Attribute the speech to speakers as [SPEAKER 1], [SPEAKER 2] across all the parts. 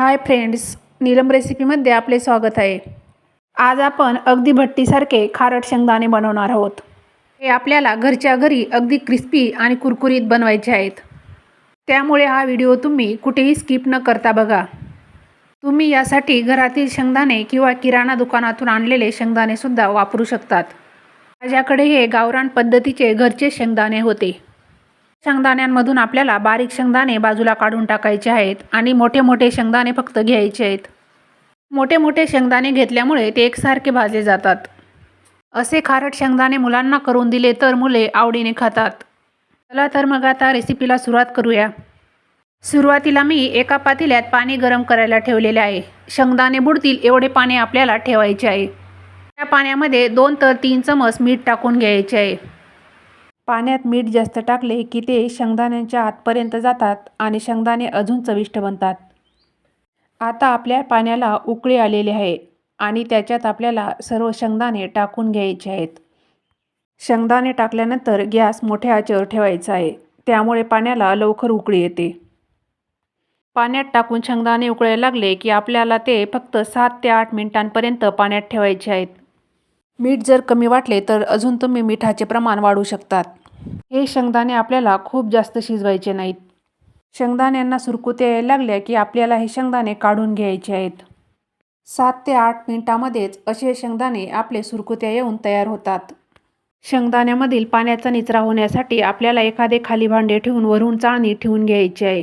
[SPEAKER 1] Hi friends Neelam रेसिपीमध्ये आपले स्वागत आहे. आज आपण अगदी भट्टीसारखे खारट शेंगदाणे बनवणार आहोत. हे आपल्याला घरच्या घरी अगदी क्रिस्पी आणि कुरकुरीत बनवायचे आहेत. त्यामुळे हा व्हिडिओ तुम्ही कुठेही स्किप न करता बघा. तुम्ही यासाठी घरातील शेंगदाणे किंवा किराणा दुकानातून आणलेले शेंगदाणेसुद्धा वापरू शकतात. माझ्याकडे हे गावरान पद्धतीचे घरचे शेंगदाणे होते. शेंगदाण्यांमधून आपल्याला बारीक शेंगदाणे बाजूला काढून टाकायचे आहेत आणि मोठे मोठे शेंगदाणे फक्त घ्यायचे आहेत. मोठे मोठे शेंगदाणे घेतल्यामुळे ते एकसारखे भाजले जातात. असे खारट शेंगदाणे मुलांना करून दिले तर मुले आवडीने खातात. चला तर मग आता रेसिपीला सुरुवात करूया. सुरुवातीला मी एका पातेल्यात पाणी गरम करायला ठेवलेले आहे. शेंगदाणे बुडतील एवढे पाणी आपल्याला ठेवायचे आहे. त्या पाण्यामध्ये दोन तर तीन चमच मीठ टाकून घ्यायचे आहे. पाण्यात मीठ जास्त टाकले की ते शेंगदाण्यांच्या आतपर्यंत जातात आणि शेंगदाणे अजून चविष्ट बनतात. आता आपल्या पाण्याला उकळी आलेली आहे आणि त्याच्यात आपल्याला सर्व शेंगदाणे टाकून घ्यायचे आहेत. शेंगदाणे टाकल्यानंतर गॅस मोठ्या आचेवर ठेवायचा आहे. त्यामुळे पाण्याला लवकर उकळी येते. पाण्यात टाकून शेंगदाणे उकळायला लागले की आपल्याला ते फक्त सात ते आठ मिनिटांपर्यंत पाण्यात ठेवायचे आहेत. मीठ जर कमी वाटले तर अजून तुम्ही मिठाचे प्रमाण वाढवू शकतात. हे शेंगदाणे आपल्याला खूप जास्त शिजवायचे नाहीत. शेंगदाण्यांना सुरकुत्या यायला लागल्या की आपल्याला हे शेंगदाणे काढून घ्यायचे आहेत. सात ते आठ मिनिटामध्येच असे शेंगदाणे आपले सुरकुत्या येऊन तयार होतात. शेंगदाण्यामधील पाण्याचा निचरा होण्यासाठी आपल्याला एखादे खाली भांडे ठेवून वरून चाळणी ठेवून घ्यायची आहे.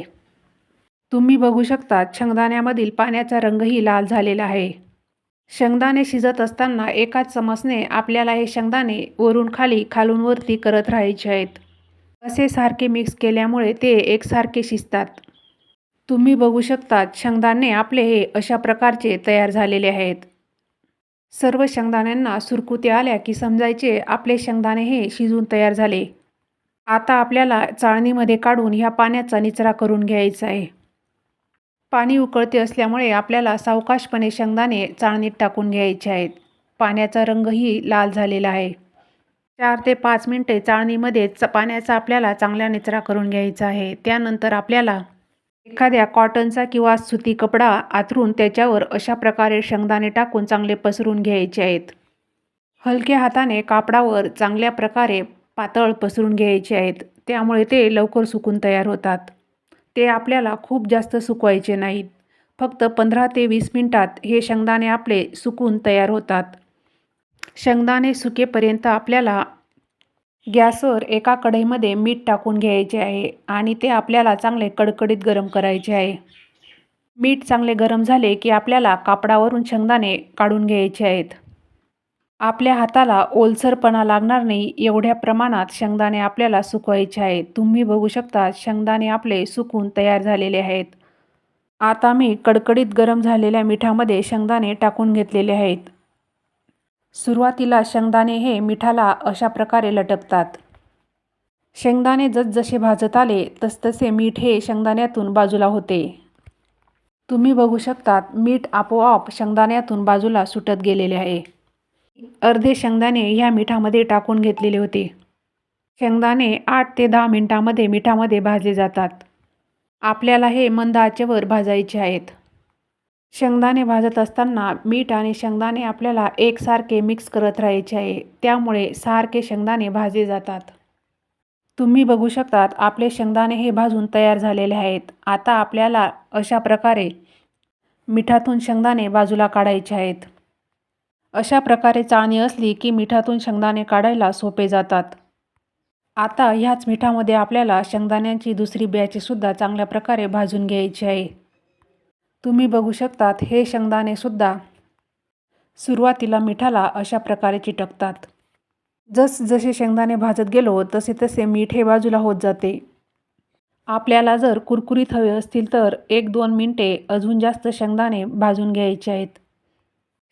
[SPEAKER 1] तुम्ही बघू शकता शेंगदाण्यामधील पाण्याचा रंगही लाल झालेला आहे. शेंगदाणे शिजत असताना एकाच चमचने आपल्याला हे शेंगदाणे वरून खाली खालून वरती करत राहायचे आहेत. असे सारखे मिक्स केल्यामुळे ते एकसारखे शिजतात. तुम्ही बघू शकतात शेंगदाणे आपले हे अशा प्रकारचे तयार झालेले आहेत. सर्व शेंगदाण्यांना सुरकुती आल्या की समजायचे आपले शेंगदाणे हे शिजून तयार झाले. आता आपल्याला चाळणीमध्ये काढून ह्या पाण्याचा निचरा करून घ्यायचा आहे. पाणी उकळते असल्यामुळे आपल्याला सावकाशपणे शेंगदाणे चाळणीत टाकून घ्यायचे आहेत. पाण्याचा रंगही लाल झालेला आहे. चार ते पाच मिनटे चाळणीमध्ये च पाण्याचा आपल्याला चांगला निचरा करून घ्यायचा आहे. त्यानंतर आपल्याला एखाद्या कॉटनचा किंवा सुती कपडा आतरून त्याच्यावर अशा प्रकारे शेंगदाणे टाकून चांगले पसरून घ्यायचे आहेत. हलक्या हाताने कापडावर चांगल्या प्रकारे पातळ पसरून घ्यायचे आहेत. त्यामुळे ते लवकर सुकून तयार होतात. ते आपल्याला खूप जास्त सुकवायचे नाहीत. फक्त पंधरा ते वीस मिनटात हे शेंगदाणे आपले सुकून तयार होतात. शेंगदाणे सुकेपर्यंत आपल्याला गॅसवर एका कढईमध्ये मीठ टाकून घ्यायचे आहे आणि ते आपल्याला चांगले कडकडीत गरम करायचे आहे. मीठ चांगले गरम झाले की आपल्याला कापडावरून शेंगदाणे काढून घ्यायचे आहेत. आपल्या हाताला ओलसरपणा लागणार नाही एवढ्या प्रमाणात शेंगदाणे आपल्याला सुकवायचे आहेत. तुम्ही बघू शकता शेंगदाणे आपले सुकून तयार झालेले आहेत. आता मी कडकडीत गरम झालेल्या मिठामध्ये शेंगदाणे टाकून घेतलेले आहेत. सुरुवातीला शेंगदाणे हे मिठाला अशा प्रकारे लटकतात शेंगदाणे जसजसे भाजत आले तसतसे मीठ हे शेंगदाण्यातून बाजूला होते. तुम्ही बघू शकतात मीठ आपोआप शेंगदाण्यातून बाजूला सुटत गेलेले आहे. अर्धे शेंगदाणे ह्या मिठामध्ये टाकून घेतलेले होते. शेंगदाणे आठ ते दहा मिनटामध्ये मिठामध्ये भाजले जातात. आपल्याला हे मंद आचेवर भाजायचे आहेत. शेंगदाणे भाजत असताना मीठ आणि शेंगदाणे आपल्याला एकसारखे मिक्स करत राहायचे आहे. त्यामुळे सारखे शेंगदाणे भाजले जातात. तुम्ही बघू शकतात आपले शेंगदाणे हे भाजून तयार झालेले आहेत. आता आपल्याला अशा प्रकारे मिठातून शेंगदाणे बाजूला काढायचे आहेत. अशा प्रकारे चाळणी असली की मिठातून शेंगदाणे काढायला सोपे जातात. आता ह्याच मिठामध्ये आपल्याला शेंगदाण्यांची दुसरी बियाचीसुद्धा चांगल्या प्रकारे भाजून घ्यायची आहे. तुम्ही बघू शकतात हे शेंगदाणेसुद्धा सुरुवातीला मिठाला अशा प्रकारे चिटकतात. जस जसे शेंगदाणे भाजत गेलो तसे तसे मीठ हे बाजूला होत जाते. आपल्याला जर कुरकुरीत हवे असतील तर एक दोन मिनटे अजून जास्त शेंगदाणे भाजून घ्यायचे आहेत.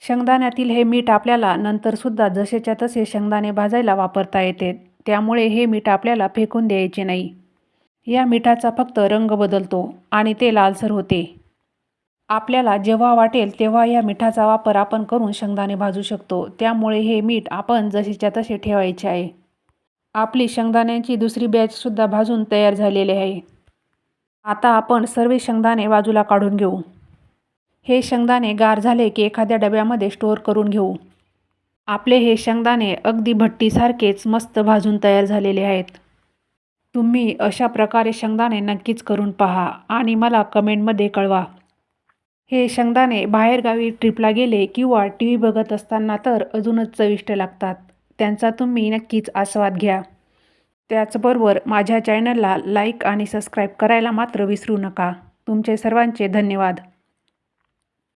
[SPEAKER 1] शेंगदाण्यातील हे मीठ आपल्याला नंतरसुद्धा जसेच्या तसे शेंगदाणे भाजायला वापरता येते. त्यामुळे हे मीठ आपल्याला फेकून द्यायचे नाही. या मिठाचा फक्त रंग बदलतो आणि ते लालसर होते. आपल्याला जेव्हा वाटेल तेव्हा या मिठाचा वापर आपण करून शेंगदाणे भाजू शकतो. त्यामुळे हे मीठ आपण जसेच्या तसे ठेवायचे आहे. आपली शेंगदाण्यांची दुसरी बॅचसुद्धा भाजून तयार झालेली आहे. आता आपण सर्व शेंगदाणे बाजूला काढून घेऊ. हे शेंगदाणे गार झाले की एखाद्या डब्यामध्ये स्टोअर करून घेऊ. आपले हे शेंगदाणे अगदी भट्टीसारखेच मस्त भाजून तयार झालेले आहेत. तुम्ही अशा प्रकारे शेंगदाणे नक्कीच करून पहा आणि मला कमेंटमध्ये कळवा. हे शेंगदाणे बाहेरगावी ट्रिपला गेले किंवा टी व्ही बघत असताना तर अजूनच चविष्ट लागतात. त्यांचा तुम्ही नक्कीच आस्वाद घ्या. त्याचबरोबर माझ्या चॅनलला लाईक आणि सबस्क्राईब करायला मात्र विसरू नका. तुमचे सर्वांचे धन्यवाद.